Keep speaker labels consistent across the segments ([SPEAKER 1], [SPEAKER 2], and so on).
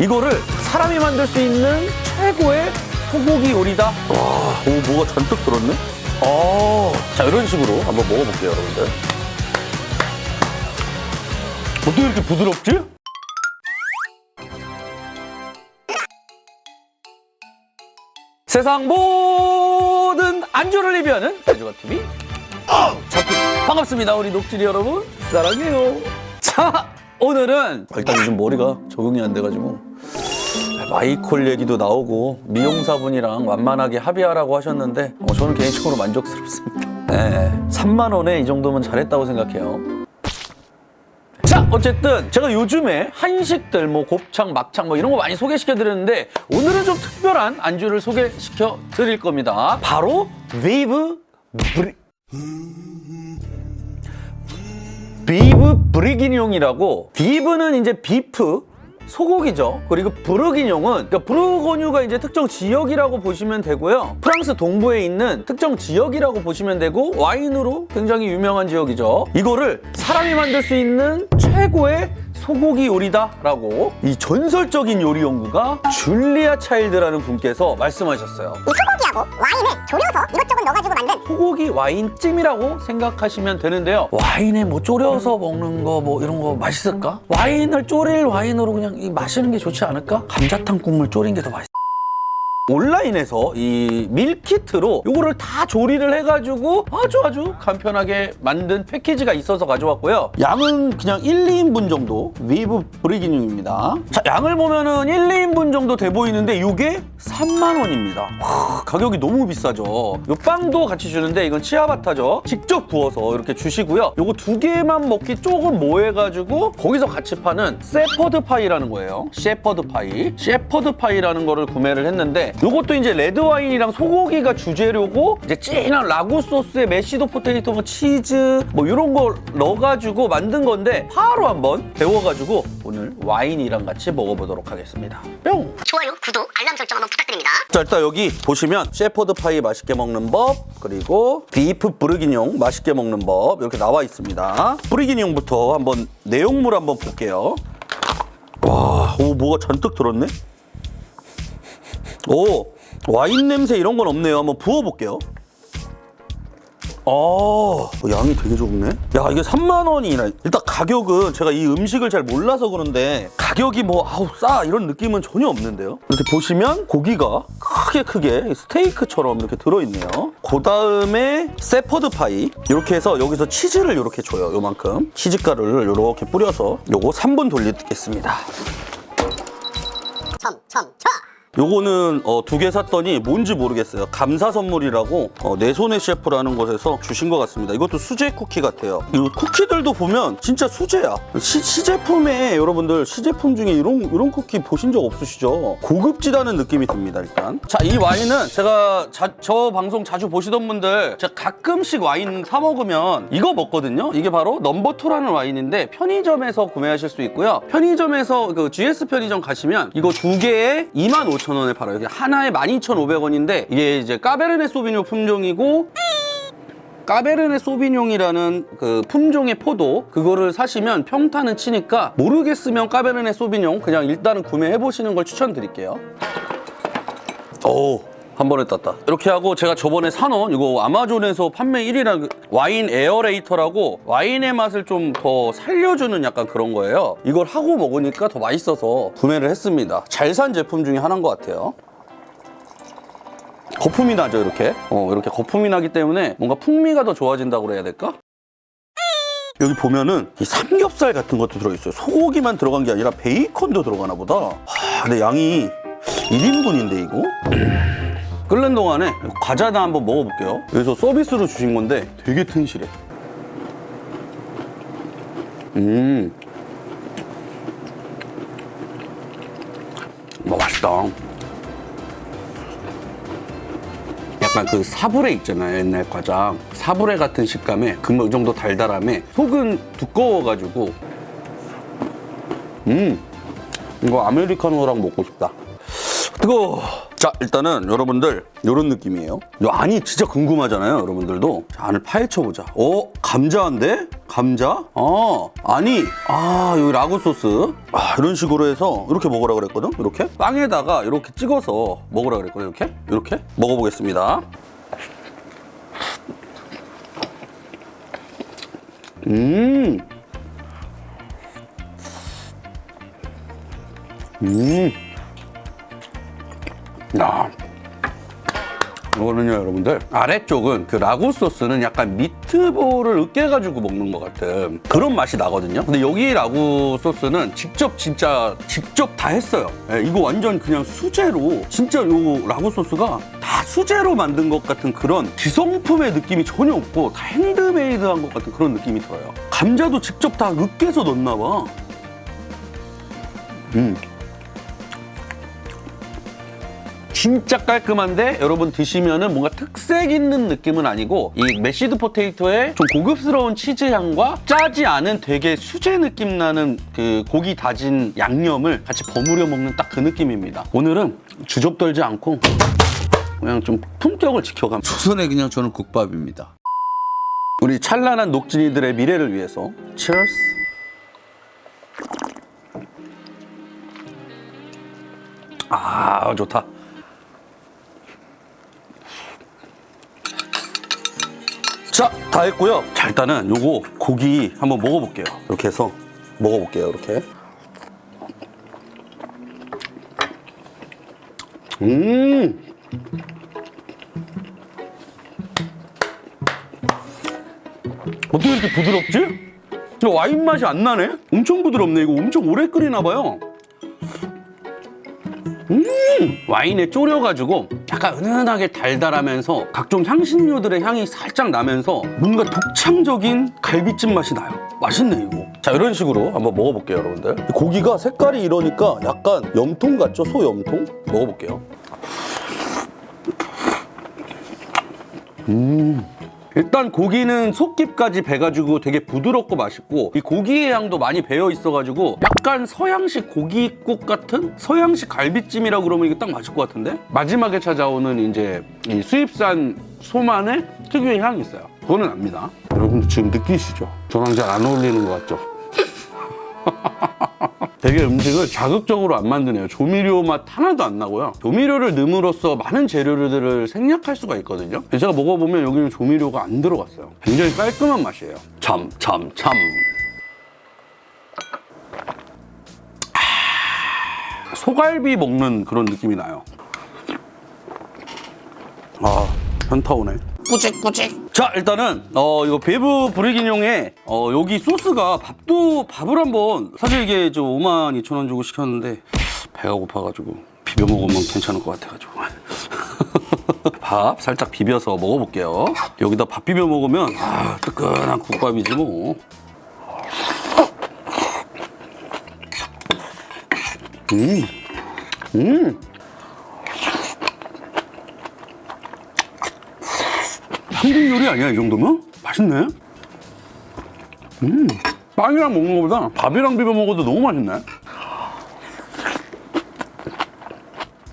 [SPEAKER 1] 이거를 사람이 만들 수 있는 최고의 소고기 요리다. 와, 오, 뭐가 잔뜩 들었네? 어, 자, 이런 식으로 한번 먹어볼게요, 여러분들. 어떻게 이렇게 부드럽지? 세상 모든 안주를 리뷰하는 안주가 TV 자꾸 반갑습니다 우리 녹질이 여러분 사랑해요 자 오늘은 일단 요즘 머리가 적응이 안 돼가지고. 마이콜 얘기도 나오고 미용사분이랑 완만하게 합의하라고 하셨는데 어, 저는 개인적으로 만족스럽습니다. 네, 3만 원에 이 정도면 잘했다고 생각해요. 자 어쨌든 제가 요즘에 한식들 뭐 곱창 막창 뭐 이런 거 많이 소개시켜 드렸는데 오늘은 좀 특별한 안주를 소개시켜 드릴 겁니다. 바로 비브 브리 비브 브리기뇽이라고 비브는 이제 비프 소고기죠. 그리고 브르기뇽은 그러니까 브르고뉴가 이제 특정 지역이라고 보시면 되고요. 프랑스 동부에 있는 특정 지역이라고 보시면 되고 와인으로 굉장히 유명한 지역이죠. 이거를 사람이 만들 수 있는 최고의 소고기 요리다라고 이 전설적인 요리 연구가 줄리아 차일드라는 분께서 말씀하셨어요.
[SPEAKER 2] 이 소고기하고 와인을 졸여서 이것저것 넣어가지고 만든
[SPEAKER 1] 소고기 와인찜이라고 생각하시면 되는데요. 와인에 뭐 졸여서 먹는 거 뭐 이런 거 맛있을까? 와인을 졸일 와인으로 그냥 이 마시는 게 좋지 않을까? 감자탕 국물 졸인 게 더 맛있어. 온라인에서 이 밀키트로 요거를 다 조리를 해가지고 아주 아주 간편하게 만든 패키지가 있어서 가져왔고요. 양은 그냥 1, 2인분 정도 위브 브리기뇽입니다. 자, 양을 보면은 1, 2인분 정도 돼 보이는데 이게 3만 원입니다. 와, 가격이 너무 비싸죠. 요 빵도 같이 주는데 이건 치아바타죠. 직접 구워서 이렇게 주시고요. 요거 두 개만 먹기 조금 모해가지고 거기서 같이 파는 세퍼드 파이라는 거예요. 셰퍼드 파이. 셰퍼드 파이라는 거를 구매를 했는데 요것도 이제 레드 와인이랑 소고기가 주재료고 이제 진한 라구 소스에 메시도 포테이토, 뭐 치즈 뭐 이런 거 넣어가지고 만든 건데 바로 한번 데워가지고 오늘 와인이랑 같이 먹어보도록 하겠습니다. 뿅!
[SPEAKER 2] 좋아요, 구독, 알람 설정 한번 부탁드립니다.
[SPEAKER 1] 자 일단 여기 보시면 셰퍼드 파이 맛있게 먹는 법 그리고 비프 브르기뇽 맛있게 먹는 법 이렇게 나와 있습니다 브르기뇽부터 한번 내용물 한번 볼게요 와 오 뭐가 잔뜩 들었네 오 와인 냄새 이런 건 없네요. 한번 부어볼게요. 어 양이 되게 적네. 야 이게 3만 원이나. 일단 가격은 제가 이 음식을 잘 몰라서 그런데 가격이 뭐 아우 싸 이런 느낌은 전혀 없는데요. 이렇게 보시면 고기가 크게 크게 스테이크처럼 이렇게 들어있네요. 그 다음에 세퍼드 파이. 이렇게 해서 여기서 치즈를 이렇게 줘요 요만큼. 치즈가루를 이렇게 뿌려서 요거 3분 돌리겠습니다.
[SPEAKER 2] 첨.
[SPEAKER 1] 요거는 어, 두 개 샀더니 뭔지 모르겠어요. 감사 선물이라고 어, 내 손의 셰프라는 곳에서 주신 것 같습니다. 이것도 수제 쿠키 같아요. 이 쿠키들도 보면 진짜 수제야. 시, 시제품에 여러분들 시제품 중에 이런 이런 쿠키 보신 적 없으시죠? 고급지다는 느낌이 듭니다. 일단 자이 와인은 제가 자- 저 방송 자주 보시던 분들 제가 가끔씩 와인 사 먹으면 이거 먹거든요. 이게 바로 넘버 투라는 와인인데 편의점에서 구매하실 수 있고요. 편의점에서 그 GS 편의점 가시면 이거 두 개에 25,000원에 팔아요. 이게 하나에 12,500원인데 이게 이제 까베르네 소비뇽 품종이고 까베르네 소비뇽이라는 그 품종의 포도 그거를 사시면 평타는 치니까 모르겠으면 까베르네 소비뇽 그냥 일단은 구매해 보시는 걸 추천드릴게요. 오. 한 번에 땄다. 이렇게 하고 제가 저번에 사놓은 이거 아마존에서 판매 1위라는 와인 에어레이터라고 와인의 맛을 좀 더 살려주는 약간 그런 거예요. 이걸 하고 먹으니까 더 맛있어서 구매를 했습니다. 잘 산 제품 중에 하나인 것 같아요. 거품이 나죠 이렇게 어 이렇게 거품이 나기 때문에 뭔가 풍미가 더 좋아진다고 그래야 될까? 여기 보면은 이 삼겹살 같은 것도 들어있어요 소고기만 들어간 게 아니라 베이컨도 들어가나 보다 하, 근데 양이 1인분인데 이거? 끓는 동안에 과자나 한번 먹어볼게요. 여기서 서비스로 주신 건데 되게 튼실해. 음. 뭐, 맛있다. 약간 그 사브레 있잖아요 옛날 과자. 사브레 같은 식감에 그 정도 달달함에 속은 두꺼워가지고. 음. 이거 아메리카노랑 먹고 싶다. 뜨거워 자 일단은 여러분들 이런 느낌이에요. 이 안이 진짜 궁금하잖아요 여러분들도. 자, 안을 파헤쳐보자. 어 감자인데? 감자? 아 아니 아 여기 라구 소스. 아 이런 식으로 해서 이렇게 먹으라 그랬거든 이렇게? 빵에다가 이렇게 찍어서 먹으라 그랬거든 이렇게? 이렇게? 먹어보겠습니다. 음. 음. 야. 이거는요, 여러분들. 아래쪽은 그 라구 소스는 약간 미트볼을 으깨가지고 먹는 것 같은 그런 맛이 나거든요. 근데 여기 라구 소스는 직접 진짜 직접 다 했어요. 예, 이거 완전 그냥 수제로 진짜 요 라구 소스가 다 수제로 만든 것 같은 그런 기성품의 느낌이 전혀 없고 다 핸드메이드한 것 같은 그런 느낌이 들어요. 감자도 직접 다 으깨서 넣나 봐. 음. 진짜 깔끔한데 여러분 드시면은 뭔가 특색 있는 느낌은 아니고 이 메시드 포테이토의 좀 고급스러운 치즈 향과 짜지 않은 되게 수제 느낌 나는 그 고기 다진 양념을 같이 버무려 먹는 딱 그 느낌입니다. 오늘은 주접 떨지 않고 그냥 좀 품격을 지켜가면 조선의 그냥 저는 국밥입니다. 우리 찬란한 녹진이들의 미래를 위해서 Cheers. 아 좋다. 자, 다 했고요. 자, 일단은 요거 고기 한번 먹어볼게요. 이렇게 해서 먹어볼게요. 이렇게. 음. 어떻게 이렇게 부드럽지? 와인 맛이 안 나네? 엄청 부드럽네. 이거 엄청 오래 끓이나 봐요. 와인에 졸여가지고 약간 은은하게 달달하면서 각종 향신료들의 향이 살짝 나면서 뭔가 독창적인 갈비찜 맛이 나요. 맛있네 이거. 자 이런 식으로 한번 먹어볼게요 여러분들. 고기가 색깔이 이러니까 약간 염통 같죠? 소 염통? 먹어볼게요. 음. 일단 고기는 속깁까지 배가지고 되게 부드럽고 맛있고 이 고기의 향도 많이 배어 있어가지고 약간 서양식 고기국 같은 서양식 갈비찜이라 그러면 이게 딱 맞을 것 같은데 마지막에 찾아오는 이제 이 수입산 소만의 특유의 향이 있어요. 그거는 압니다. 여러분들 지금 느끼시죠? 저랑 잘 안 어울리는 것 같죠? 되게 음식을 자극적으로 안 만드네요. 조미료 맛 하나도 안 나고요. 조미료를 넣음으로써 많은 재료들을 생략할 수가 있거든요. 제가 먹어보면 여기는 조미료가 안 들어갔어요. 굉장히 깔끔한 맛이에요. 참, 참, 참. 아, 소갈비 먹는 그런 느낌이 나요. 아, 현타 오네.
[SPEAKER 3] 꾸직꾸직
[SPEAKER 1] 자 일단은 어 이거 베브 브리기뇽에 어 여기 소스가 밥도 밥을 한번 사실 이게 저 5만 2천 원 주고 시켰는데 배가 고파가지고 비벼 먹으면 괜찮을 것 같아가지고 밥 살짝 비벼서 먹어볼게요 여기다 밥 비벼 먹으면 아 뜨끈한 국밥이지 뭐 음. 음. 한국 요리 아니야 이 정도면? 맛있네. 음, 빵이랑 먹는 것보다 밥이랑 비벼 먹어도 너무 맛있네.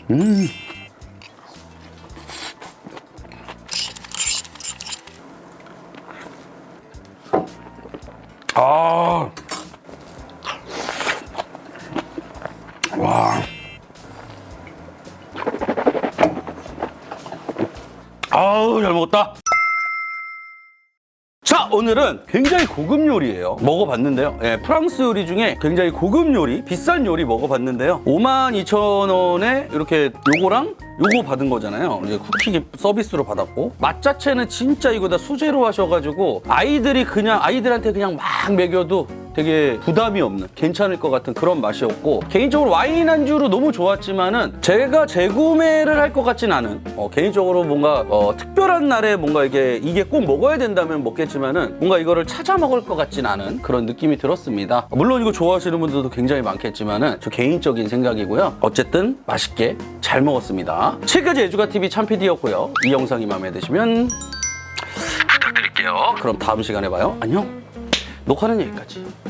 [SPEAKER 1] 음. 아. 와. 아우 잘 먹었다. 자 오늘은 굉장히 고급 요리예요. 먹어봤는데요. 예, 프랑스 요리 중에 굉장히 고급 요리 비싼 요리 먹어봤는데요. 52,000원에 이렇게 요거랑 요거 받은 거잖아요. 이제 쿠키 서비스로 받았고. 맛 자체는 진짜 이거 다 수제로 하셔가지고 아이들이 그냥 아이들한테 그냥 막 먹여도 되게 부담이 없는 괜찮을 것 같은 그런 맛이었고 개인적으로 와인 안주로 너무 좋았지만은 제가 재구매를 할 것 같진 않은 어, 개인적으로 뭔가 어, 특별한 날에 뭔가 이게 이게 꼭 먹어야 된다면 먹겠지만은 뭔가 이거를 찾아 먹을 것 같진 않은 그런 느낌이 들었습니다. 물론 이거 좋아하시는 분들도 굉장히 많겠지만은 저 개인적인 생각이고요. 어쨌든 맛있게 잘 먹었습니다. 지금까지 애주가 TV 참PD였고요. 이 영상이 마음에 드시면 부탁드릴게요. 그럼 다음 시간에 봐요. 안녕. 녹화는 여기까지.